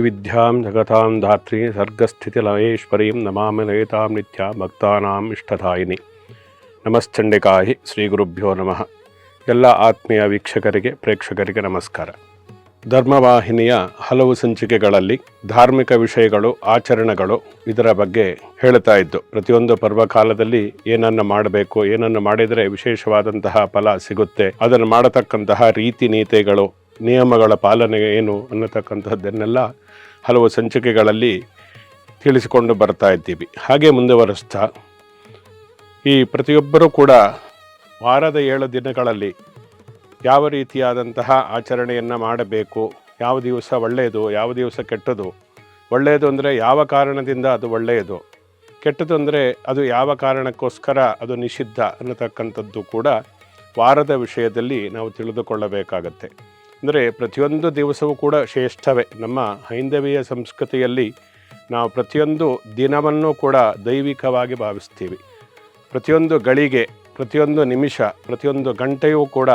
ಶ್ರೀವಿದ್ಯಾಂ ಜಗತಾಂ ಧಾತ್ರಿ ಸರ್ಗಸ್ಥಿತಿಲಯೇಶ್ವರೀಂ ನಮಾಮಿ ಲಯಿತಾಂ ನಿತ್ಯ ಭಕ್ತಾನಾಂ ಇಷ್ಟದಾಯಿನಿ ನಮಶ್ಚಂಡಿಕಾಹಿ ಶ್ರೀ ಗುರುಭ್ಯೋ ನಮಃ. ಎಲ್ಲ ಆತ್ಮೀಯ ವೀಕ್ಷಕರಿಗೆ, ಪ್ರೇಕ್ಷಕರಿಗೆ ನಮಸ್ಕಾರ. ಧರ್ಮವಾಹಿನಿಯ ಹಲವು ಸಂಚಿಕೆಗಳಲ್ಲಿ ಧಾರ್ಮಿಕ ವಿಷಯಗಳು, ಆಚರಣೆಗಳು ಇದರ ಬಗ್ಗೆ ಹೇಳ್ತಾ ಇದ್ದು, ಪ್ರತಿಯೊಂದು ಪರ್ವಕಾಲದಲ್ಲಿ ಏನನ್ನು ಮಾಡಬೇಕು, ಏನನ್ನು ಮಾಡಿದರೆ ವಿಶೇಷವಾದಂತಹ ಫಲ ಸಿಗುತ್ತೆ, ಅದನ್ನು ಮಾಡತಕ್ಕಂತಹ ರೀತಿ ನೀತಿಗಳು, ನಿಯಮಗಳ ಪಾಲನೆ ಏನು ಅನ್ನತಕ್ಕಂಥದ್ದನ್ನೆಲ್ಲ ಹಲವು ಸಂಚಿಕೆಗಳಲ್ಲಿ ತಿಳಿಸಿಕೊಂಡು ಬರ್ತಾ ಇದ್ದೀವಿ. ಹಾಗೆ ಮುಂದುವರೆಸ್ತಾ, ಈ ಪ್ರತಿಯೊಬ್ಬರೂ ಕೂಡ ವಾರದ ಏಳು ದಿನಗಳಲ್ಲಿ ಯಾವ ರೀತಿಯಾದಂತಹ ಆಚರಣೆಯನ್ನು ಮಾಡಬೇಕು, ಯಾವ ದಿವಸ ಒಳ್ಳೆಯದು, ಯಾವ ದಿವಸ ಕೆಟ್ಟದು, ಒಳ್ಳೆಯದು ಅಂದರೆ ಯಾವ ಕಾರಣದಿಂದ ಅದು ಒಳ್ಳೆಯದು, ಕೆಟ್ಟದು ಅಂದರೆ ಅದು ಯಾವ ಕಾರಣಕ್ಕೋಸ್ಕರ ಅದು ನಿಷಿದ್ಧ ಅನ್ನತಕ್ಕಂಥದ್ದು ಕೂಡ ವಾರದ ವಿಷಯದಲ್ಲಿ ನಾವು ತಿಳಿದುಕೊಳ್ಳಬೇಕಾಗತ್ತೆ. ಅಂದರೆ ಪ್ರತಿಯೊಂದು ದಿವಸವೂ ಕೂಡ ಶ್ರೇಷ್ಠವೇ. ನಮ್ಮ ಹೈಂದವೀಯ ಸಂಸ್ಕೃತಿಯಲ್ಲಿ ನಾವು ಪ್ರತಿಯೊಂದು ದಿನವನ್ನು ಕೂಡ ದೈವಿಕವಾಗಿ ಭಾವಿಸ್ತೀವಿ. ಪ್ರತಿಯೊಂದು ಗಳಿಗೆ, ಪ್ರತಿಯೊಂದು ನಿಮಿಷ, ಪ್ರತಿಯೊಂದು ಗಂಟೆಯೂ ಕೂಡ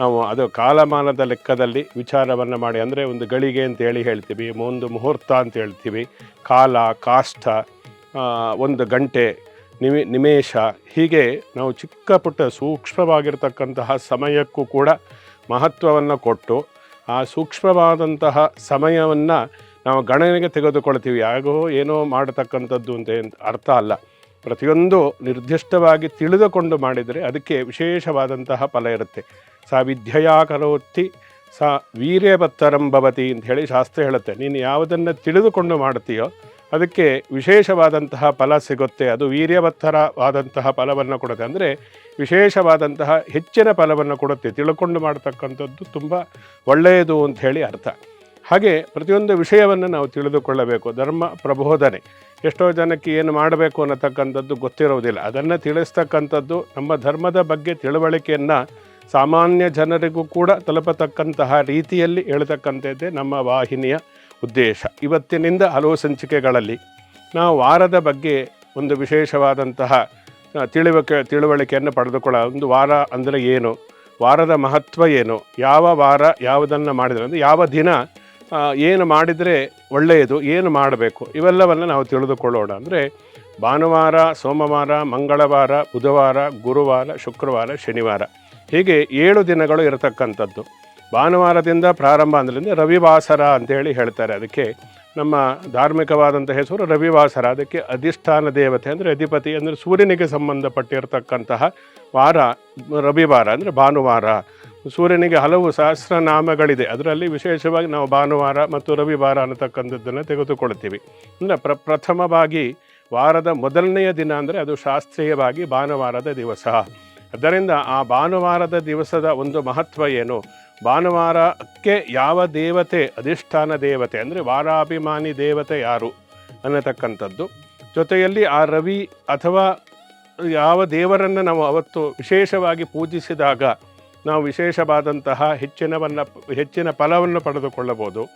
ನಾವು ಅದು ಕಾಲಮಾನದ ಲೆಕ್ಕದಲ್ಲಿ ವಿಚಾರವನ್ನು ಮಾಡಿ, ಅಂದರೆ ಒಂದು ಗಳಿಗೆ ಅಂತೇಳಿ ಹೇಳ್ತೀವಿ, ಒಂದು ಮುಹೂರ್ತ ಅಂತ ಹೇಳ್ತೀವಿ, ಕಾಲ ಕಾಷ್ಟ ಒಂದು ಗಂಟೆ, ನಿಮಿ, ನಿಮೇಷ, ಹೀಗೆ ನಾವು ಚಿಕ್ಕ ಪುಟ್ಟ ಸೂಕ್ಷ್ಮವಾಗಿರ್ತಕ್ಕಂತಹ ಸಮಯಕ್ಕೂ ಕೂಡ ಮಹತ್ವವನ್ನು ಕೊಟ್ಟು ಆ ಸೂಕ್ಷ್ಮವಾದಂತಹ ಸಮಯವನ್ನು ನಾವು ಗಣನೆಗೆ ತೆಗೆದುಕೊಳ್ತೀವಿ. ಯಾಗೋ ಏನೋ ಮಾಡತಕ್ಕಂಥದ್ದು ಅಂತ ಅರ್ಥ ಅಲ್ಲ. ಪ್ರತಿಯೊಂದು ನಿರ್ದಿಷ್ಟವಾಗಿ ತಿಳಿದುಕೊಂಡು ಮಾಡಿದರೆ ಅದಕ್ಕೆ ವಿಶೇಷವಾದಂತಹ ಫಲ ಇರುತ್ತೆ. ಸ ವಿದ್ಯೆಯಾ ಕರೋತಿ, ಸಾ ವೀರ್ಯಭತ್ತರಂಭವತಿ ಅಂತ ಹೇಳಿ ಶಾಸ್ತ್ರ ಹೇಳುತ್ತೆ. ನೀನು ಯಾವುದನ್ನು ತಿಳಿದುಕೊಂಡು ಮಾಡ್ತೀಯೋ ಅದಕ್ಕೆ ವಿಶೇಷವಾದಂತಹ ಫಲ ಸಿಗುತ್ತೆ. ಅದು ವೀರ್ಯವತ್ತರವಾದಂತಹ ಫಲವನ್ನು ಕೊಡುತ್ತೆ. ಅಂದರೆ ವಿಶೇಷವಾದಂತಹ ಹೆಚ್ಚಿನ ಫಲವನ್ನು ಕೊಡುತ್ತೆ. ತಿಳ್ಕೊಂಡು ಮಾಡ್ತಕ್ಕಂಥದ್ದು ತುಂಬ ಒಳ್ಳೆಯದು ಅಂತ ಹೇಳಿ ಅರ್ಥ. ಹಾಗೆ ಪ್ರತಿಯೊಂದು ವಿಷಯವನ್ನು ನಾವು ತಿಳಿದುಕೊಳ್ಳಬೇಕು. ಧರ್ಮ ಪ್ರಬೋಧನೆ. ಎಷ್ಟೋ ಜನಕ್ಕೆ ಏನು ಮಾಡಬೇಕು ಅನ್ನತಕ್ಕಂಥದ್ದು ಗೊತ್ತಿರೋದಿಲ್ಲ. ಅದನ್ನು ತಿಳಿಸ್ತಕ್ಕಂಥದ್ದು ನಮ್ಮ ಧರ್ಮದ ಬಗ್ಗೆ ತಿಳುವಳಿಕೆಯನ್ನು ಸಾಮಾನ್ಯ ಜನರಿಗೂ ಕೂಡ ತಲುಪತಕ್ಕಂತಹ ರೀತಿಯಲ್ಲಿ ಹೇಳ್ತಕ್ಕಂಥದ್ದೇ ನಮ್ಮ ವಾಹಿನಿಯ ಉದ್ದೇಶ. ಇವತ್ತಿನಿಂದ ಹಲವು ಸಂಚಿಕೆಗಳಲ್ಲಿ ನಾವು ವಾರದ ಬಗ್ಗೆ ಒಂದು ವಿಶೇಷವಾದಂತಹ ತಿಳಿವಿಕೆ ತಿಳುವಳಿಕೆ ತಿಳುವಳಿಕೆಯನ್ನು ಪಡೆದುಕೊಳ್ಳ, ಒಂದು ವಾರ ಅಂದರೆ ಏನು, ವಾರದ ಮಹತ್ವ ಏನು, ಯಾವ ವಾರ ಯಾವುದನ್ನು ಮಾಡಿದರೆ, ಅಂದರೆ ಯಾವ ದಿನ ಏನು ಮಾಡಿದರೆ ಒಳ್ಳೆಯದು, ಏನು ಮಾಡಬೇಕು, ಇವೆಲ್ಲವನ್ನು ನಾವು ತಿಳಿದುಕೊಳ್ಳೋಣ. ಅಂದರೆ ಭಾನುವಾರ, ಸೋಮವಾರ, ಮಂಗಳವಾರ, ಬುಧವಾರ, ಗುರುವಾರ, ಶುಕ್ರವಾರ, ಶನಿವಾರ, ಹೀಗೆ ಏಳು ದಿನಗಳು ಇರತಕ್ಕಂಥದ್ದು. ಭಾನುವಾರದಿಂದ ಪ್ರಾರಂಭ ಅಂದ್ರಿಂದ ರವಿವಾಸರ ಅಂತೇಳಿ ಹೇಳ್ತಾರೆ. ಅದಕ್ಕೆ ನಮ್ಮ ಧಾರ್ಮಿಕವಾದಂಥ ಹೆಸರು ರವಿವಾಸರ. ಅದಕ್ಕೆ ಅಧಿಷ್ಠಾನ ದೇವತೆ ಅಂದರೆ ಅಧಿಪತಿ ಅಂದರೆ ಸೂರ್ಯನಿಗೆ ಸಂಬಂಧಪಟ್ಟಿರತಕ್ಕಂತಹ ವಾರ, ರವಿವಾರ ಅಂದರೆ ಭಾನುವಾರ. ಸೂರ್ಯನಿಗೆ ಹಲವು ಸಹಸ್ರನಾಮಗಳಿದೆ. ಅದರಲ್ಲಿ ವಿಶೇಷವಾಗಿ ನಾವು ಭಾನುವಾರ ಮತ್ತು ರವಿವಾರ ಅನ್ನತಕ್ಕಂಥದ್ದನ್ನು ತೆಗೆದುಕೊಳ್ತೀವಿ. ಅಂದರೆ ಪ್ರ ಪ್ರಥಮವಾಗಿ ವಾರದ ಮೊದಲನೆಯ ದಿನ ಅಂದರೆ ಅದು ಶಾಸ್ತ್ರೀಯವಾಗಿ ಭಾನುವಾರದ ದಿವಸ. ಅದರಿಂದ ಆ ಭಾನುವಾರದ ದಿವಸದ ಒಂದು ಮಹತ್ವ ಏನು? ಭಾನುವಾರಕ್ಕೆ ಯಾವ ದೇವತೆ ಅಧಿಷ್ಠಾನ ದೇವತೆ? ಅಂದರೆ ವಾರಾಭಿಮಾನಿ ದೇವತೆ ಯಾರು? ಅನ್ನತಕ್ಕಂಥದ್ದು. ಜೊತೆಯಲ್ಲಿ ಆ ರವಿ ಅಥವಾ ಯಾವ ದೇವರನ್ನು ನಾವು ಅವತ್ತು ವಿಶೇಷವಾಗಿ ಪೂಜಿಸಿದಾಗ ನಾವು ವಿಶೇಷವಾದಂತಹ ಹೆಚ್ಚಿನವನ್ನು, ಹೆಚ್ಚಿನ ಫಲವನ್ನು ಪಡೆದುಕೊಳ್ಳಬಹುದು.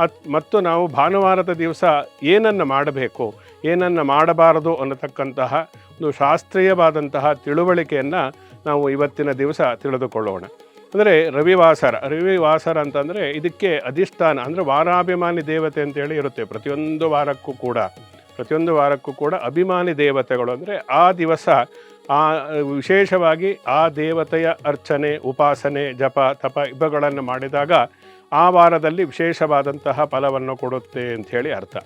ಅತ್, ಮತ್ತು ನಾವು ಭಾನುವಾರದ ದಿವಸ ಏನನ್ನು ಮಾಡಬೇಕು? ಏನನ್ನು ಮಾಡಬಾರದು ಅನ್ನತಕ್ಕಂತಹ ಒಂದು ಶಾಸ್ತ್ರೀಯವಾದಂತಹ ತಿಳುವಳಿಕೆಯನ್ನು ನಾವು ಇವತ್ತಿನ ದಿವಸ ತಿಳಿದುಕೊಳ್ಳೋಣ. ಅಂದರೆ ರವಿವಾಸರ ರವಿವಾಸರ ಅಂತಂದರೆ ಇದಕ್ಕೆ ಅಧಿಷ್ಠಾನ, ಅಂದರೆ ವಾರಾಭಿಮಾನಿ ದೇವತೆ ಅಂತೇಳಿ ಇರುತ್ತೆ. ಪ್ರತಿಯೊಂದು ವಾರಕ್ಕೂ ಕೂಡ, ಪ್ರತಿಯೊಂದು ವಾರಕ್ಕೂ ಕೂಡ ಅಭಿಮಾನಿ ದೇವತೆಗಳು ಅಂದರೆ ಆ ದಿವಸ ಆ ವಿಶೇಷವಾಗಿ ಆ ದೇವತೆಯ ಅರ್ಚನೆ, ಉಪಾಸನೆ, ಜಪ, ತಪ ಇವುಗಳನ್ನು ಮಾಡಿದಾಗ ಆ ವಾರದಲ್ಲಿ ವಿಶೇಷವಾದಂತಹ ಫಲವನ್ನು ಕೊಡುತ್ತೆ ಅಂಥೇಳಿ ಅರ್ಥ.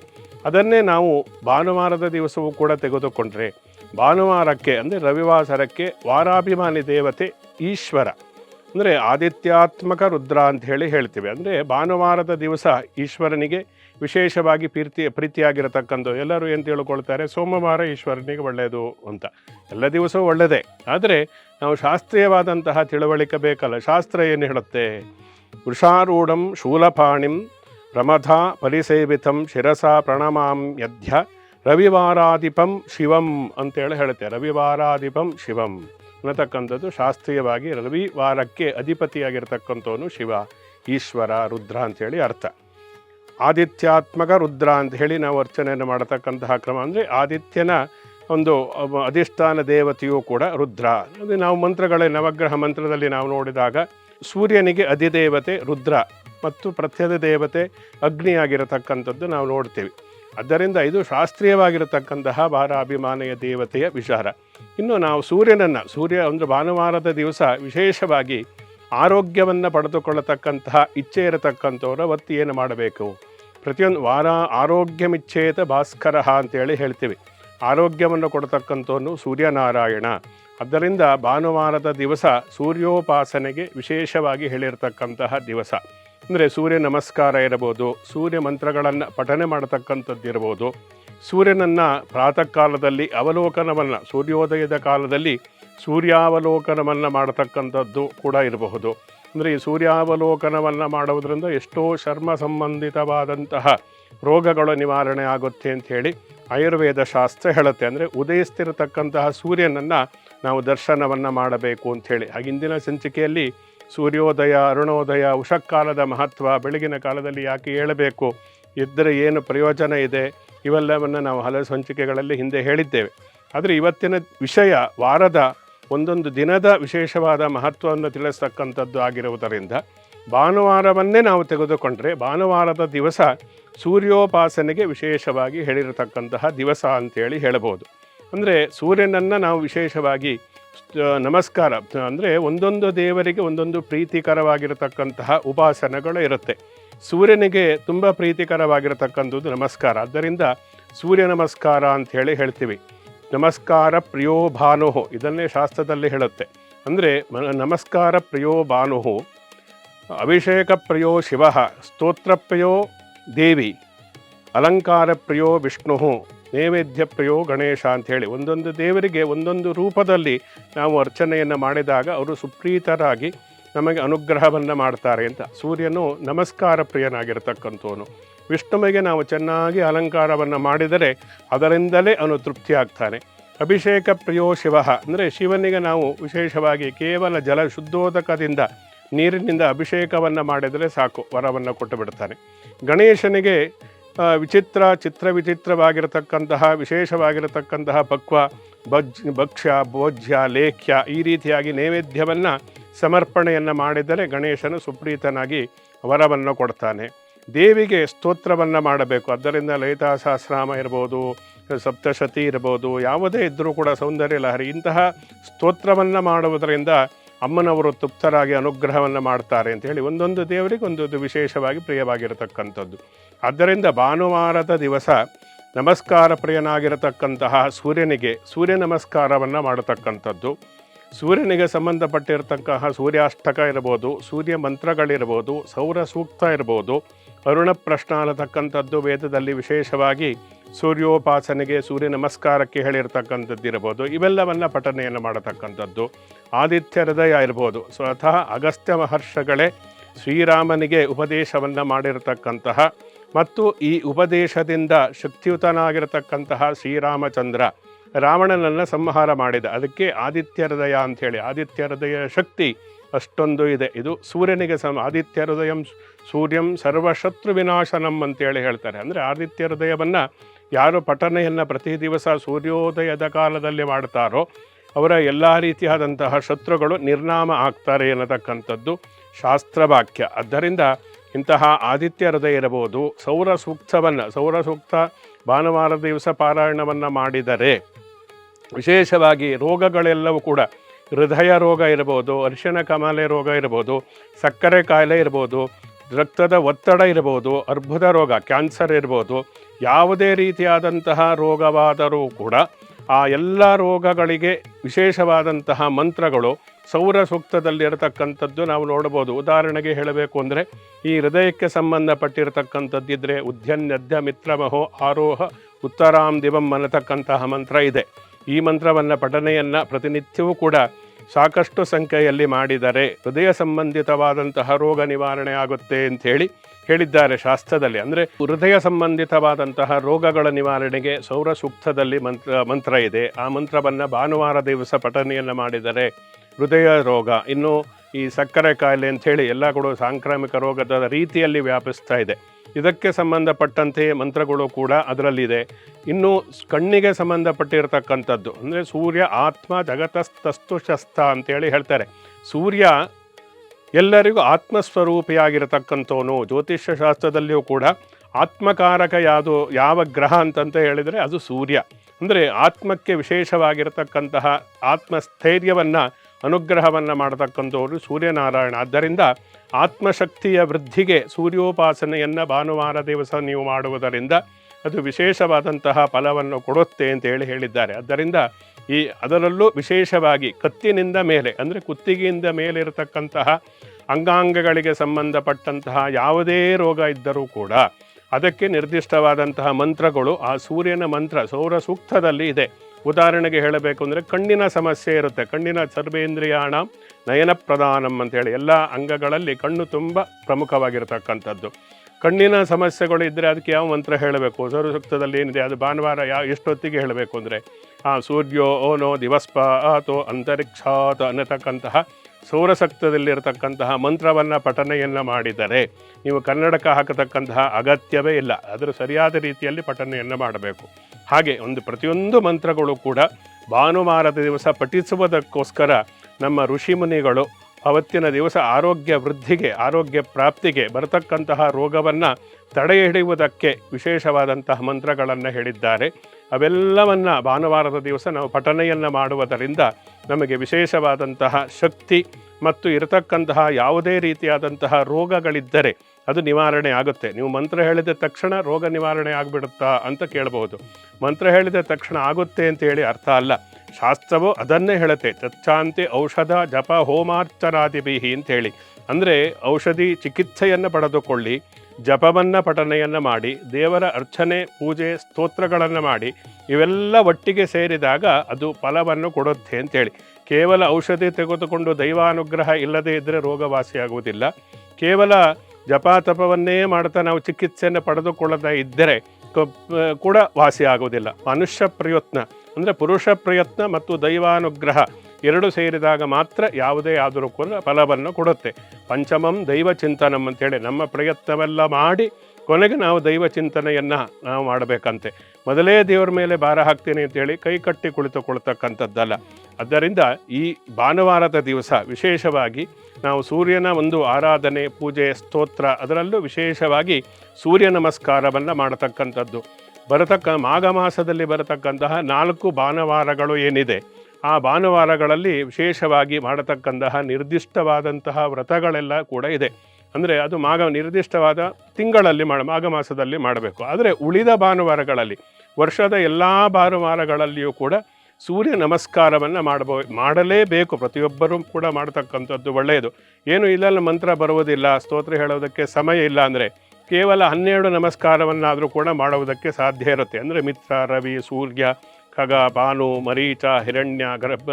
ಅದನ್ನೇ ನಾವು ಭಾನುವಾರದ ದಿವಸವೂ ಕೂಡ ತೆಗೆದುಕೊಂಡ್ರೆ, ಭಾನುವಾರಕ್ಕೆ ಅಂದರೆ ರವಿವಾಸರಕ್ಕೆ ವಾರಾಭಿಮಾನಿ ದೇವತೆ ಈಶ್ವರ, ಅಂದರೆ ಆದಿತ್ಯಾತ್ಮಕ ರುದ್ರ ಅಂತ ಹೇಳಿ ಹೇಳ್ತೀವಿ. ಅಂದರೆ ಭಾನುವಾರದ ದಿವಸ ಈಶ್ವರನಿಗೆ ವಿಶೇಷವಾಗಿ ಪ್ರೀತಿ ಪ್ರೀತಿಯಾಗಿರತಕ್ಕಂಥ ಎಲ್ಲರೂ ಏನು ತಿಳ್ಕೊಳ್ತಾರೆ? ಸೋಮವಾರ ಈಶ್ವರನಿಗೆ ಒಳ್ಳೆಯದು ಅಂತ. ಎಲ್ಲ ದಿವಸವೂ ಒಳ್ಳೆಯದೇ. ಆದರೆ ನಾವು ಶಾಸ್ತ್ರೀಯವಾದಂತಹ ತಿಳುವಳಿಕೆ ಬೇಕಲ್ಲ. ಶಾಸ್ತ್ರ ಏನು ಹೇಳುತ್ತೆ? ವೃಷಾರೂಢಂ ಶೂಲಪಾಣಿಂ ರಮಧಾ ಪರಿಸೇವಿತಂ ಶಿರಸ ಪ್ರಣಮಾಂ ಯಧ್ಯ ರವಿವಾರಾಧಿಪಂ ಶಿವಂ ಅಂತೇಳಿ ಹೇಳುತ್ತೆ. ರವಿವಾರಾಧಿಪಂ ಶಿವಂ. ಅನ್ನತಕ್ಕಂಥದ್ದು ಶಾಸ್ತ್ರೀಯವಾಗಿ ರವಿವಾರಕ್ಕೆ ಅಧಿಪತಿಯಾಗಿರ್ತಕ್ಕಂಥವನು ಶಿವ, ಈಶ್ವರ, ರುದ್ರ ಅಂತೇಳಿ ಅರ್ಥ. ಆದಿತ್ಯಾತ್ಮಕ ರುದ್ರ ಅಂತ ಹೇಳಿ ನಾವು ಅರ್ಚನೆಯನ್ನು ಮಾಡತಕ್ಕಂತಹ ಕ್ರಮ ಅಂದರೆ ಆದಿತ್ಯನ ಒಂದು ಅಧಿಷ್ಠಾನ ದೇವತೆಯೂ ಕೂಡ ರುದ್ರ. ನಾವು ಮಂತ್ರಗಳೇ, ನವಗ್ರಹ ಮಂತ್ರದಲ್ಲಿ ನಾವು ನೋಡಿದಾಗ ಸೂರ್ಯನಿಗೆ ಅಧಿದೇವತೆ ರುದ್ರ ಮತ್ತು ಪ್ರತ್ಯದ ದೇವತೆ ಅಗ್ನಿಯಾಗಿರತಕ್ಕಂಥದ್ದು ನಾವು ನೋಡ್ತೀವಿ. ಅದರಿಂದ ಇದು ಶಾಸ್ತ್ರೀಯವಾಗಿರತಕ್ಕಂತಹ ಭಾರಾಭಿಮಾನೆಯ ದೇವತೆಯ ವಿಚಾರ. ಇನ್ನು ನಾವು ಸೂರ್ಯನನ್ನು, ಸೂರ್ಯ ಒಂದು ಭಾನುವಾರದ ದಿವಸ ವಿಶೇಷವಾಗಿ ಆರೋಗ್ಯವನ್ನು ಪಡೆದುಕೊಳ್ಳತಕ್ಕಂತಹ ಇಚ್ಛೆ ಇರತಕ್ಕಂಥವರ ಒತ್ತಿ ಏನು ಮಾಡಬೇಕು? ಪ್ರತಿಯೊಂದು ವಾರ ಆರೋಗ್ಯಮಿಚ್ಛೇತ ಭಾಸ್ಕರ ಅಂತೇಳಿ ಹೇಳ್ತೀವಿ. ಆರೋಗ್ಯವನ್ನು ಕೊಡತಕ್ಕಂಥವನು ಸೂರ್ಯನಾರಾಯಣ. ಆದ್ದರಿಂದ ಭಾನುವಾರದ ದಿವಸ ಸೂರ್ಯೋಪಾಸನೆಗೆ ವಿಶೇಷವಾಗಿ ಹೇಳಿರ್ತಕ್ಕಂತಹ ದಿವಸ. ಅಂದರೆ ಸೂರ್ಯ ನಮಸ್ಕಾರ ಇರಬಹುದು, ಸೂರ್ಯ ಮಂತ್ರಗಳನ್ನು ಪಠನೆ ಮಾಡತಕ್ಕಂಥದ್ದಿರ್ಬೋದು ಸೂರ್ಯನನ್ನು ಪ್ರಾತಃ ಕಾಲದಲ್ಲಿ ಅವಲೋಕನವನ್ನು, ಸೂರ್ಯೋದಯದ ಕಾಲದಲ್ಲಿ ಸೂರ್ಯಾವಲೋಕನವನ್ನು ಮಾಡತಕ್ಕಂಥದ್ದು ಕೂಡ ಇರಬಹುದು. ಅಂದರೆ ಈ ಸೂರ್ಯಾವಲೋಕನವನ್ನು ಮಾಡುವುದರಿಂದ ಎಷ್ಟೋ ಶರ್ಮ ಸಂಬಂಧಿತವಾದಂತಹ ರೋಗಗಳ ನಿವಾರಣೆ ಆಗುತ್ತೆ ಅಂಥೇಳಿ ಆಯುರ್ವೇದ ಶಾಸ್ತ್ರ ಹೇಳುತ್ತೆ ಅಂದರೆ ಉದಯಿಸ್ತಿರತಕ್ಕಂತಹ ಸೂರ್ಯನನ್ನು ನಾವು ದರ್ಶನವನ್ನು ಮಾಡಬೇಕು ಅಂಥೇಳಿ ಹಾಗೆ ಸಂಚಿಕೆಯಲ್ಲಿ ಸೂರ್ಯೋದಯ, ಅರುಣೋದಯ ಉಷಕ್ಕಾಲದ ಮಹತ್ವ, ಬೆಳಗಿನ ಕಾಲದಲ್ಲಿ ಯಾಕೆ ಹೇಳಬೇಕು, ಇದ್ದರೆ ಏನು ಪ್ರಯೋಜನ ಇದೆ, ಇವೆಲ್ಲವನ್ನು ನಾವು ಹಲವು ಸಂಚಿಕೆಗಳಲ್ಲಿ ಹಿಂದೆ ಹೇಳಿದ್ದೇವೆ. ಆದರೆ ಇವತ್ತಿನ ವಿಷಯ ವಾರದ ಒಂದೊಂದು ದಿನದ ವಿಶೇಷವಾದ ಮಹತ್ವವನ್ನು ತಿಳಿಸ್ತಕ್ಕಂಥದ್ದು ಆಗಿರುವುದರಿಂದ ಭಾನುವಾರವನ್ನೇ ನಾವು ತೆಗೆದುಕೊಂಡ್ರೆ ಭಾನುವಾರದ ದಿವಸ ಸೂರ್ಯೋಪಾಸನೆಗೆ ವಿಶೇಷವಾಗಿ ಹೇಳಿರತಕ್ಕಂತಹ ದಿವಸ ಅಂತೇಳಿ ಹೇಳಬಹುದು. ಅಂದರೆ ಸೂರ್ಯನನ್ನು ನಾವು ವಿಶೇಷವಾಗಿ ನಮಸ್ಕಾರ, ಅಂದರೆ ಒಂದೊಂದು ದೇವರಿಗೆ ಒಂದೊಂದು ಪ್ರೀತಿಕರವಾಗಿರತಕ್ಕಂತಹ ಉಪಾಸನೆಗಳು ಇರುತ್ತೆ. ಸೂರ್ಯನಿಗೆ ತುಂಬ ಪ್ರೀತಿಕರವಾಗಿರತಕ್ಕಂಥದ್ದು ನಮಸ್ಕಾರ. ಆದ್ದರಿಂದ ಸೂರ್ಯ ನಮಸ್ಕಾರ ಅಂತ ಹೇಳಿ ಹೇಳ್ತೀವಿ. ನಮಸ್ಕಾರ ಪ್ರಿಯೋ ಭಾನುಹು, ಇದನ್ನೇ ಶಾಸ್ತ್ರದಲ್ಲಿ ಹೇಳುತ್ತೆ. ಅಂದರೆ ನಮಸ್ಕಾರ ಪ್ರಿಯೋ ಭಾನುಹು ಅಭಿಷೇಕ ಪ್ರಿಯೋ ಶಿವ, ಸ್ತೋತ್ರಪ್ರಿಯೋ ದೇವಿ ಅಲಂಕಾರ ಪ್ರಿಯೋ ವಿಷ್ಣು ನೈವೇದ್ಯ ಪ್ರಿಯೋ ಗಣೇಶ ಅಂಥೇಳಿ ಒಂದೊಂದು ದೇವರಿಗೆ ಒಂದೊಂದು ರೂಪದಲ್ಲಿ ನಾವು ಅರ್ಚನೆಯನ್ನು ಮಾಡಿದಾಗ ಅವರು ಸುಪ್ರೀತರಾಗಿ ನಮಗೆ ಅನುಗ್ರಹವನ್ನು ಮಾಡ್ತಾರೆ ಅಂತ. ಸೂರ್ಯನು ನಮಸ್ಕಾರ ಪ್ರಿಯನಾಗಿರ್ತಕ್ಕಂಥವನು. ವಿಷ್ಣುವಿಗೆ ನಾವು ಚೆನ್ನಾಗಿ ಅಲಂಕಾರವನ್ನು ಮಾಡಿದರೆ ಅದರಿಂದಲೇ ಅವನು ತೃಪ್ತಿಯಾಗ್ತಾನೆ. ಅಭಿಷೇಕ ಪ್ರಿಯೋ ಶಿವ, ಅಂದರೆ ಶಿವನಿಗೆ ನಾವು ವಿಶೇಷವಾಗಿ ಕೇವಲ ಜಲ ಶುದ್ಧೋದಕದಿಂದ ನೀರಿನಿಂದ ಅಭಿಷೇಕವನ್ನು ಮಾಡಿದರೆ ಸಾಕು, ವರವನ್ನು ಕೊಟ್ಟು ಬಿಡ್ತಾನೆ. ಗಣೇಶನಿಗೆ ವಿಚಿತ್ರ ಚಿತ್ರ ವಿಚಿತ್ರವಾಗಿರತಕ್ಕಂತಹ ವಿಶೇಷವಾಗಿರತಕ್ಕಂತಹ ಪಕ್ವ, ಭಜ್, ಭಕ್ಷ್ಯ, ಭೋಜ್ಯ, ಲೇಖ್ಯ, ಈ ರೀತಿಯಾಗಿ ನೈವೇದ್ಯವನ್ನು ಸಮರ್ಪಣೆಯನ್ನು ಮಾಡಿದರೆ ಗಣೇಶನು ಸುಪ್ರೀತನಾಗಿ ವರವನ್ನು ಕೊಡ್ತಾನೆ. ದೇವಿಗೆ ಸ್ತೋತ್ರವನ್ನು ಮಾಡಬೇಕು. ಅದರಿಂದ ಲಲಿತಾ ಸಹಸ್ರಾಮ ಇರ್ಬೋದು, ಸಪ್ತಶತಿ ಇರ್ಬೋದು, ಯಾವುದೇ ಇದ್ದರೂ ಕೂಡ ಸೌಂದರ್ಯ ಲಹರಿ ಇಂತಹ ಸ್ತೋತ್ರವನ್ನು ಮಾಡುವುದರಿಂದ ಅಮ್ಮನವರು ತೃಪ್ತರಾಗಿ ಅನುಗ್ರಹವನ್ನು ಮಾಡ್ತಾರೆ ಅಂತ ಹೇಳಿ ಒಂದೊಂದು ದೇವರಿಗೆ ಒಂದೊಂದು ವಿಶೇಷವಾಗಿ ಪ್ರಿಯವಾಗಿರತಕ್ಕಂಥದ್ದು. ಆದ್ದರಿಂದ ಭಾನುವಾರದ ದಿವಸ ನಮಸ್ಕಾರ ಪ್ರಿಯನಾಗಿರತಕ್ಕಂತಹ ಸೂರ್ಯನಿಗೆ ಸೂರ್ಯ ನಮಸ್ಕಾರವನ್ನು ಮಾಡತಕ್ಕಂಥದ್ದು. ಸೂರ್ಯನಿಗೆ ಸಂಬಂಧಪಟ್ಟಿರತಕ್ಕಂತಹ ಸೂರ್ಯಾಷ್ಟಕ ಇರ್ಬೋದು, ಸೂರ್ಯ ಮಂತ್ರಗಳಿರ್ಬೋದು, ಸೌರ ಸೂಕ್ತ ಇರ್ಬೋದು ಅರುಣ ಪ್ರಶ್ನ ಅನ್ನತಕ್ಕಂಥದ್ದು ವೇದದಲ್ಲಿ ವಿಶೇಷವಾಗಿ ಸೂರ್ಯೋಪಾಸನೆಗೆ ಸೂರ್ಯ ನಮಸ್ಕಾರಕ್ಕೆ ಹೇಳಿರ್ತಕ್ಕಂಥದ್ದು ಇರ್ಬೋದು, ಇವೆಲ್ಲವನ್ನು ಪಠನೆಯನ್ನು ಮಾಡತಕ್ಕಂಥದ್ದು, ಆದಿತ್ಯ ಹೃದಯ ಇರ್ಬೋದು. ಸ್ವತಃ ಅಗಸ್ತ್ಯ ಮಹರ್ಷಗಳೇ ಶ್ರೀರಾಮನಿಗೆ ಉಪದೇಶವನ್ನು ಮಾಡಿರತಕ್ಕಂತಹ ಮತ್ತು ಈ ಉಪದೇಶದಿಂದ ಶಕ್ತಿಯುತನಾಗಿರತಕ್ಕಂತಹ ಶ್ರೀರಾಮಚಂದ್ರ ರಾವಣನನ್ನು ಸಂಹಾರ ಮಾಡಿದ. ಅದಕ್ಕೆ ಆದಿತ್ಯ ಹೃದಯ ಅಂಥೇಳಿ. ಆದಿತ್ಯ ಹೃದಯ ಶಕ್ತಿ ಅಷ್ಟೊಂದು ಇದೆ. ಇದು ಸೂರ್ಯನಿಗೆ ಸಮ, ಆದಿತ್ಯ ಹೃದಯಂ ಸೂರ್ಯಂ ಸರ್ವಶತ್ರು ವಿನಾಶನಂ ಅಂತೇಳಿ ಹೇಳ್ತಾರೆ. ಅಂದರೆ ಆದಿತ್ಯ ಹೃದಯವನ್ನು ಯಾರು ಪಠನೆಯನ್ನು ಪ್ರತಿ ದಿವಸ ಸೂರ್ಯೋದಯದ ಕಾಲದಲ್ಲಿ ಮಾಡ್ತಾರೋ ಅವರ ಎಲ್ಲ ರೀತಿಯಾದಂತಹ ಶತ್ರುಗಳು ನಿರ್ನಾಮ ಆಗ್ತಾರೆ ಎನ್ನತಕ್ಕಂಥದ್ದು ಶಾಸ್ತ್ರವಾಕ್ಯ. ಆದ್ದರಿಂದ ಇಂತಹ ಆದಿತ್ಯ ಹೃದಯ ಇರಬಹುದು. ಸೌರ ಸೂಕ್ತವನ್ನು, ಸೌರ ಸೂಕ್ತ ಭಾನುವಾರ ದಿವಸ ಪಾರಾಯಣವನ್ನು ಮಾಡಿದರೆ ವಿಶೇಷವಾಗಿ ರೋಗಗಳೆಲ್ಲವೂ ಕೂಡ ಹೃದಯ ರೋಗ ಇರ್ಬೋದು ಅರಿಶಿನ ಕಮಾಲೆ ರೋಗ ಇರ್ಬೋದು ಸಕ್ಕರೆ ಕಾಯಿಲೆ ಇರ್ಬೋದು ರಕ್ತದ ಒತ್ತಡ ಇರ್ಬೋದು ಅರ್ಬುದ ರೋಗ, ಕ್ಯಾನ್ಸರ್ ಇರ್ಬೋದು ಯಾವುದೇ ರೀತಿಯಾದಂತಹ ರೋಗವಾದರೂ ಕೂಡ ಆ ಎಲ್ಲ ರೋಗಗಳಿಗೆ ವಿಶೇಷವಾದಂತಹ ಮಂತ್ರಗಳು ಸೌರ ಸೂಕ್ತದಲ್ಲಿರತಕ್ಕಂಥದ್ದು ನಾವು ನೋಡ್ಬೋದು ಉದಾಹರಣೆಗೆ ಹೇಳಬೇಕು ಅಂದರೆ, ಈ ಹೃದಯಕ್ಕೆ ಸಂಬಂಧಪಟ್ಟಿರತಕ್ಕಂಥದ್ದಿದ್ರೆ ಉದ್ಯನ್ಯದ್ಯ ಮಿತ್ರಮಹೋ ಆರೋಹ ಉತ್ತರಾಂ ದಿವಂ ಅನ್ನತಕ್ಕಂತಹ ಮಂತ್ರ ಇದೆ. ಈ ಮಂತ್ರವನ್ನು ಪಠನೆಯನ್ನು ಪ್ರತಿನಿತ್ಯವೂ ಕೂಡ ಸಾಕಷ್ಟು ಸಂಖ್ಯೆಯಲ್ಲಿ ಮಾಡಿದರೆ ಹೃದಯ ಸಂಬಂಧಿತವಾದಂತಹ ರೋಗ ನಿವಾರಣೆ ಆಗುತ್ತೆ ಅಂತ ಹೇಳಿ ಹೇಳಿದ್ದಾರೆ ಶಾಸ್ತ್ರದಲ್ಲಿ. ಅಂದರೆ ಹೃದಯ ಸಂಬಂಧಿತವಾದಂತಹ ರೋಗಗಳ ನಿವಾರಣೆಗೆ ಸೌರ ಸೂಕ್ತದಲ್ಲಿ ಮಂತ್ರ ಮಂತ್ರ ಇದೆ. ಆ ಮಂತ್ರವನ್ನು ಭಾನುವಾರ ದಿವಸ ಪಠನೆಯನ್ನು ಮಾಡಿದರೆ ಹೃದಯ ರೋಗ, ಇನ್ನು ಈ ಸಕ್ಕರೆ ಕಾಯಿಲೆ ಅಂಥೇಳಿ ಎಲ್ಲ ಕೂಡ ಸಾಂಕ್ರಾಮಿಕ ರೋಗದ ರೀತಿಯಲ್ಲಿ ವ್ಯಾಪಿಸ್ತಾ ಇದೆ. ಇದಕ್ಕೆ ಸಂಬಂಧಪಟ್ಟಂತೆ ಮಂತ್ರಗಳು ಕೂಡ ಅದರಲ್ಲಿದೆ. ಇನ್ನು ಕಣ್ಣಿಗೆ ಸಂಬಂಧಪಟ್ಟಿರತಕ್ಕಂಥದ್ದು, ಅಂದರೆ ಸೂರ್ಯ ಆತ್ಮ ಜಗತಸ್ತಸ್ತು ಶಸ್ತ ಅಂತೇಳಿ ಹೇಳ್ತಾರೆ. ಸೂರ್ಯ ಎಲ್ಲರಿಗೂ ಆತ್ಮಸ್ವರೂಪಿಯಾಗಿರತಕ್ಕಂಥವನು, ಜ್ಯೋತಿಷ್ಯ ಶಾಸ್ತ್ರದಲ್ಲಿಯೂ ಕೂಡ ಆತ್ಮಕಾರಕ ಯಾವುದು ಯಾವ ಗ್ರಹ ಅಂತಂತ ಹೇಳಿದರೆ ಅದು ಸೂರ್ಯ. ಅಂದರೆ ಆತ್ಮಕ್ಕೆ ವಿಶೇಷವಾಗಿರತಕ್ಕಂತಹ ಆತ್ಮಸ್ಥೈರ್ಯವನ್ನು ಅನುಗ್ರಹವನ್ನು ಮಾಡತಕ್ಕಂಥವರು ಸೂರ್ಯನಾರಾಯಣ. ಆದ್ದರಿಂದ ಆತ್ಮಶಕ್ತಿಯ ವೃದ್ಧಿಗೆ ಸೂರ್ಯೋಪಾಸನೆಯನ್ನು ಭಾನುವಾರ ದಿವಸ ನೀವು ಮಾಡುವುದರಿಂದ ಅದು ವಿಶೇಷವಾದಂತಹ ಫಲವನ್ನು ಕೊಡುತ್ತೆ ಅಂತ ಹೇಳಿ ಹೇಳಿದ್ದಾರೆ. ಆದ್ದರಿಂದ ಈ ಅದರಲ್ಲೂ ವಿಶೇಷವಾಗಿ ಕತ್ತಿನಿಂದ ಮೇಲೆ, ಅಂದರೆ ಕುತ್ತಿಗೆಯಿಂದ ಮೇಲೆ ಇರತಕ್ಕಂತಹ ಅಂಗಾಂಗಗಳಿಗೆ ಸಂಬಂಧಪಟ್ಟಂತಹ ಯಾವುದೇ ರೋಗ ಇದ್ದರೂ ಕೂಡ ಅದಕ್ಕೆ ನಿರ್ದಿಷ್ಟವಾದಂತಹ ಮಂತ್ರಗಳು ಆ ಸೂರ್ಯನ ಮಂತ್ರ ಸೌರ ಸೂಕ್ತದಲ್ಲಿ ಇದೆ. ಉದಾಹರಣೆಗೆ ಹೇಳಬೇಕು ಅಂದರೆ ಕಣ್ಣಿನ ಸಮಸ್ಯೆ ಇರುತ್ತೆ. ಕಣ್ಣಿನ ಸರ್ವೇಂದ್ರಿಯಾಣ ನಯನ ಪ್ರಧಾನಂ ಅಂತೇಳಿ ಎಲ್ಲ ಅಂಗಗಳಲ್ಲಿ ಕಣ್ಣು ತುಂಬ ಪ್ರಮುಖವಾಗಿರತಕ್ಕಂಥದ್ದು. ಕಣ್ಣಿನ ಸಮಸ್ಯೆಗಳು ಇದ್ದರೆ ಅದಕ್ಕೆ ಯಾವ ಮಂತ್ರ ಹೇಳಬೇಕು? ಸೌರ ಸೂಕ್ತದಲ್ಲಿ ಏನಿದೆ? ಅದು ಭಾನುವಾರ ಯಾವ ಎಷ್ಟೊತ್ತಿಗೆ ಹೇಳಬೇಕು ಅಂದರೆ? ಆ ಸೂರ್ಯೋ, ಓನೋ, ದಿವಸ್ಪ, ಆತೋ, ಅಂತರಿಕ್ಷಾತ ಅನ್ನತಕ್ಕಂತಹ ಸೌರಸಕ್ತದಲ್ಲಿರತಕ್ಕಂತಹ ಮಂತ್ರವನ್ನು ಪಠನೆಯನ್ನು ಮಾಡಿದರೆ ನೀವು ಕನ್ನಡಕ ಹಾಕತಕ್ಕಂತಹ ಅಗತ್ಯವೇ ಇಲ್ಲ. ಅದರ ಸರಿಯಾದ ರೀತಿಯಲ್ಲಿ ಪಠನೆಯನ್ನು ಮಾಡಬೇಕು. ಹಾಗೆ ಒಂದು ಪ್ರತಿಯೊಂದು ಮಂತ್ರಗಳು ಕೂಡ ಭಾನುವಾರದ ದಿವಸ ಪಠಿಸುವುದಕ್ಕೋಸ್ಕರ ನಮ್ಮ ಋಷಿಮುನಿಗಳು ಅವತ್ತಿನ ದಿವಸ ಆರೋಗ್ಯ ವೃದ್ಧಿಗೆ, ಆರೋಗ್ಯ ಪ್ರಾಪ್ತಿಗೆ ಬರತಕ್ಕಂತಹ ರೋಗವನ್ನು ತಡೆ ಹಿಡಿಯುವುದಕ್ಕೆ ವಿಶೇಷವಾದಂತಹ ಮಂತ್ರಗಳನ್ನು ಹೇಳಿದ್ದಾರೆ. ಅವೆಲ್ಲವನ್ನು ಭಾನುವಾರದ ದಿವಸ ನಾವು ಪಠನೆಯನ್ನು ಮಾಡುವುದರಿಂದ ನಮಗೆ ವಿಶೇಷವಾದಂತಹ ಶಕ್ತಿ ಮತ್ತು ಇರತಕ್ಕಂತಹ ಯಾವುದೇ ರೀತಿಯಾದಂತಹ ರೋಗಗಳಿದ್ದರೆ ಅದು ನಿವಾರಣೆ ಆಗುತ್ತೆ. ನೀವು ಮಂತ್ರ ಹೇಳಿದ ತಕ್ಷಣ ರೋಗ ನಿವಾರಣೆ ಆಗಿಬಿಡುತ್ತಾ ಅಂತ ಕೇಳಬಹುದು. ಮಂತ್ರ ಹೇಳಿದ ತಕ್ಷಣ ಆಗುತ್ತೆ ಅಂತ ಹೇಳಿ ಅರ್ಥ ಅಲ್ಲ. ಶಾಸ್ತ್ರವು ಅದನ್ನೇ ಹೇಳುತ್ತೆ. ಚಚ್ಚಾಂತಿ ಔಷಧ ಜಪ ಹೋಮಾರ್ಚರಾದಿಪಿಹಿ ಅಂತ ಹೇಳಿ. ಅಂದರೆ ಔಷಧಿ ಚಿಕಿತ್ಸೆಯನ್ನು ಪಡೆದುಕೊಳ್ಳಿ. ಜಪವನ್ನು ಪಠನೆಯನ್ನು ಮಾಡಿ, ದೇವರ ಅರ್ಚನೆ, ಪೂಜೆ, ಸ್ತೋತ್ರಗಳನ್ನು ಮಾಡಿ, ಇವೆಲ್ಲ ಒಟ್ಟಿಗೆ ಸೇರಿದಾಗ ಅದು ಫಲವನ್ನು ಕೊಡುತ್ತೆ ಅಂತೇಳಿ. ಕೇವಲ ಔಷಧಿ ತೆಗೆದುಕೊಂಡು ದೈವಾನುಗ್ರಹ ಇಲ್ಲದೇ ಇದ್ದರೆ ರೋಗವಾಸಿಯಾಗುವುದಿಲ್ಲ ಕೇವಲ ಜಪ ತಪವನ್ನೇ ಮಾಡ್ತಾ ನಾವು ಚಿಕಿತ್ಸೆಯನ್ನು ಪಡೆದುಕೊಳ್ಳದೇ ಇದ್ದರೆ ಕೂಡ ವಾಸಿ ಆಗುವುದಿಲ್ಲ. ಮನುಷ್ಯ ಪ್ರಯತ್ನ ಅಂದರೆ ಪುರುಷ ಪ್ರಯತ್ನ ಮತ್ತು ದೈವಾನುಗ್ರಹ. ಎರಡು ಸೇರಿದಾಗ ಮಾತ್ರ ಯಾವುದೇ ಆದರೂ ಕೂಡ ಫಲವನ್ನು ಕೊಡುತ್ತೆ. ಪಂಚಮಂ ದೈವ ಚಿಂತನಂ ಅಂತೇಳಿ ನಮ್ಮ ಪ್ರಯತ್ನವೆಲ್ಲ ಮಾಡಿ ಕೊನೆಗೆ ನಾವು ದೈವ ಚಿಂತನೆಯನ್ನು ನಾವು ಮಾಡಬೇಕಂತೆ. ಮೊದಲೇ ದೇವರ ಮೇಲೆ ಭಾರ ಹಾಕ್ತೀನಿ ಅಂತೇಳಿ ಕೈ ಕಟ್ಟಿ ಕುಳಿತುಕೊಳ್ತಕ್ಕಂಥದ್ದಲ್ಲ. ಆದ್ದರಿಂದ ಈ ಭಾನುವಾರದ ದಿವಸ ವಿಶೇಷವಾಗಿ ನಾವು ಸೂರ್ಯನ ಒಂದು ಆರಾಧನೆ, ಪೂಜೆ, ಸ್ತೋತ್ರ ಅದರಲ್ಲೂ ವಿಶೇಷವಾಗಿ ಸೂರ್ಯ ನಮಸ್ಕಾರವನ್ನು ಮಾಡತಕ್ಕಂಥದ್ದು. ಬರತಕ್ಕ ಮಾಘ ಮಾಸದಲ್ಲಿ ಬರತಕ್ಕಂತಹ ನಾಲ್ಕು ಭಾನುವಾರಗಳು ಏನಿದೆ? ಆ ಭಾನುವಾರಗಳಲ್ಲಿ ವಿಶೇಷವಾಗಿ ಮಾಡತಕ್ಕಂತಹ ನಿರ್ದಿಷ್ಟವಾದಂತಹ ವ್ರತಗಳೆಲ್ಲ ಕೂಡ ಇದೆ. ಅಂದರೆ ಅದು ಮಾಘ, ನಿರ್ದಿಷ್ಟವಾದ ತಿಂಗಳಲ್ಲಿ ಮಾಡ, ಮಾಘ ಮಾಸದಲ್ಲಿ ಮಾಡಬೇಕು. ಆದರೆ ಉಳಿದ ಭಾನುವಾರಗಳಲ್ಲಿ, ವರ್ಷದ ಎಲ್ಲ ಭಾನುವಾರಗಳಲ್ಲಿಯೂ ಕೂಡ ಸೂರ್ಯ ನಮಸ್ಕಾರವನ್ನು ಮಾಡಬೋ, ಮಾಡಲೇಬೇಕು. ಪ್ರತಿಯೊಬ್ಬರೂ ಕೂಡ ಮಾಡತಕ್ಕಂಥದ್ದು ಒಳ್ಳೆಯದು. ಏನು ಇಲ್ಲೆಲ್ಲ ಮಂತ್ರ ಬರುವುದಿಲ್ಲ, ಸ್ತೋತ್ರ ಹೇಳೋದಕ್ಕೆ ಸಮಯ ಇಲ್ಲ ಅಂದರೆ ಕೇವಲ ಹನ್ನೆರಡು ನಮಸ್ಕಾರವನ್ನಾದರೂ ಕೂಡ ಮಾಡುವುದಕ್ಕೆ ಸಾಧ್ಯ ಇರುತ್ತೆ. ಅಂದರೆ ಮಿತ್ರ, ರವಿ, ಸೂರ್ಯ ಖಗ ಭಾನು ಮರೀಚ, ಹಿರಣ್ಯ, ಗರ್ಭ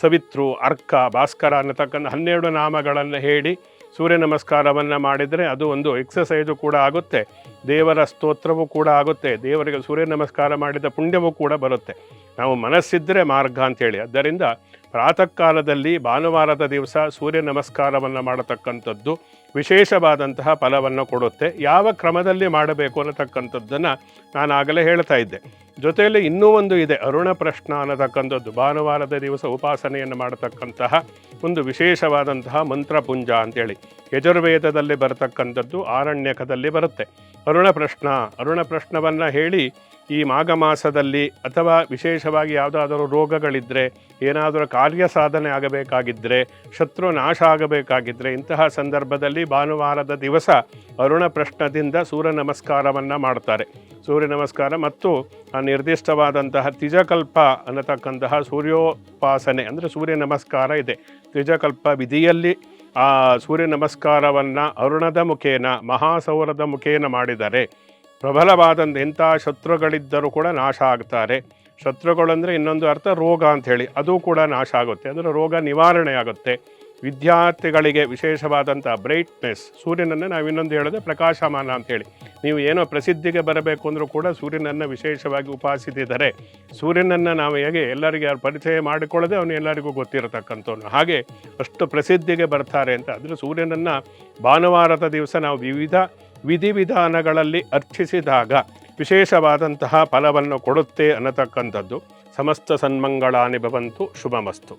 ಸವಿತ್ರು, ಅರ್ಕ, ಭಾಸ್ಕರ ಅನ್ನತಕ್ಕಂಥ ಹನ್ನೆರಡು ನಾಮಗಳನ್ನು ಹೇಳಿ ಸೂರ್ಯ ನಮಸ್ಕಾರವನ್ನು ಮಾಡಿದರೆ ಅದು ಒಂದು ಎಕ್ಸಸೈಜು ಕೂಡ ಆಗುತ್ತೆ. ದೇವರ ಸ್ತೋತ್ರವೂ ಕೂಡ ಆಗುತ್ತೆ. ದೇವರಿಗೆ ಸೂರ್ಯ ನಮಸ್ಕಾರ ಮಾಡಿದ ಪುಣ್ಯವೂ ಕೂಡ ಬರುತ್ತೆ. ನಾವು ಮನಸ್ಸಿದ್ದರೆ ಮಾರ್ಗ ಅಂತೇಳಿ. ಆದ್ದರಿಂದ ಪ್ರಾತಃ ಕಾಲದಲ್ಲಿ ಭಾನುವಾರದ ದಿವಸ ಸೂರ್ಯ ನಮಸ್ಕಾರವನ್ನು ಮಾಡತಕ್ಕಂಥದ್ದು. ವಿಶೇಷವಾದಂತಹ ಫಲವನ್ನು ಕೊಡುತ್ತೆ. ಯಾವ ಕ್ರಮದಲ್ಲಿ ಮಾಡಬೇಕು ಅನ್ನತಕ್ಕಂಥದ್ದನ್ನು ನಾನು ಆಗಲೇ ಹೇಳ್ತಾ ಇದ್ದೆ. ಜೊತೆಯಲ್ಲಿ ಇನ್ನೂ ಒಂದು ಇದೆ, ಅರುಣ ಪ್ರಶ್ನ ಅನ್ನತಕ್ಕಂಥದ್ದು. ಭಾನುವಾರದ ದಿವಸ ಉಪಾಸನೆಯನ್ನು ಮಾಡತಕ್ಕಂತಹ ಒಂದು ವಿಶೇಷವಾದಂತಹ ಮಂತ್ರಪುಂಜ ಅಂತೇಳಿ. ಯಜುರ್ವೇದದಲ್ಲಿ ಬರತಕ್ಕಂಥದ್ದು ಆರಣ್ಯಕದಲ್ಲಿ ಬರುತ್ತೆ. ಅರುಣ ಪ್ರಶ್ನ, ಅರುಣ ಪ್ರಶ್ನವನ್ನು ಹೇಳಿ ಈ ಮಾಘ ಮಾಸದಲ್ಲಿ ಅಥವಾ ವಿಶೇಷವಾಗಿ ಯಾವುದಾದರೂ ರೋಗಗಳಿದ್ದರೆ ಏನಾದರೂ ಕಾರ್ಯ ಸಾಧನೆ ಆಗಬೇಕಾಗಿದ್ದರೆ ಶತ್ರು ನಾಶ ಆಗಬೇಕಾಗಿದ್ದರೆ ಇಂತಹ ಸಂದರ್ಭದಲ್ಲಿ ಭಾನುವಾರದ ದಿವಸ ಅರುಣ ಪ್ರಶ್ನದಿಂದ ಸೂರ್ಯ ನಮಸ್ಕಾರವನ್ನು ಮಾಡ್ತಾರೆ. ಸೂರ್ಯ ನಮಸ್ಕಾರ ಮತ್ತು ಆ ನಿರ್ದಿಷ್ಟವಾದಂತಹ ತ್ರಿಜಕಲ್ಪ ಅನ್ನತಕ್ಕಂತಹ ಸೂರ್ಯೋಪಾಸನೆ, ಅಂದರೆ ಸೂರ್ಯ ನಮಸ್ಕಾರ ಇದೆ. ತ್ರಿಜಕಲ್ಪ ವಿಧಿಯಲ್ಲಿ ಆ ಸೂರ್ಯ ನಮಸ್ಕಾರವನ್ನು ಅರುಣದ ಮುಖೇನ, ಮಹಾಸೌರದ ಮುಖೇನ ಮಾಡಿದರೆ ಪ್ರಬಲವಾದಂಥ ಎಂಥ ಶತ್ರುಗಳಿದ್ದರೂ ಕೂಡ ನಾಶ ಆಗ್ತಾರೆ. ಶತ್ರುಗಳಂದರೆ ಇನ್ನೊಂದು ಅರ್ಥ ರೋಗ ಅಂಥೇಳಿ, ಅದು ಕೂಡ ನಾಶ ಆಗುತ್ತೆ. ಅದರ ರೋಗ ನಿವಾರಣೆ ಆಗುತ್ತೆ. ವಿದ್ಯಾರ್ಥಿಗಳಿಗೆ ವಿಶೇಷವಾದಂಥ ಬ್ರೈಟ್ನೆಸ್, ಸೂರ್ಯನನ್ನು ನಾವು ಇನ್ನೊಂದು ಹೇಳೋದೇ ಪ್ರಕಾಶಮಾನ ಅಂಥೇಳಿ. ನೀವು ಏನೋ ಪ್ರಸಿದ್ಧಿಗೆ ಬರಬೇಕು ಅಂದರೂ ಕೂಡ ಸೂರ್ಯನನ್ನು ವಿಶೇಷವಾಗಿ ಉಪಾಸಿಸಿದರೆ, ಸೂರ್ಯನನ್ನು ನಾವು ಹೇಗೆ ಎಲ್ಲರಿಗೆ ಪರಿಚಯ ಮಾಡಿಕೊಳ್ಳದೆ ಅವನು ಎಲ್ಲರಿಗೂ ಗೊತ್ತಿರತಕ್ಕಂಥವನು. ಹಾಗೆ ಅಷ್ಟು ಪ್ರಸಿದ್ಧಿಗೆ ಬರ್ತಾರೆ ಅಂತ. ಅಂದರೆ ಸೂರ್ಯನನ್ನು ಭಾನುವಾರದ ದಿವಸ ನಾವು ವಿವಿಧ ವಿಧಿವಿಧಾನಗಳಲ್ಲಿ ಅರ್ಚಿಸಿದಾಗ ವಿಶೇಷವಾದಂತಹ ಫಲವನ್ನು ಕೊಡುತ್ತೆ ಅನ್ನತಕ್ಕಂಥದ್ದು ಸಮಸ್ತ ಸನ್ಮಂಗಳಾನಿ ಭವಂತು ಶುಭಮಸ್ತು.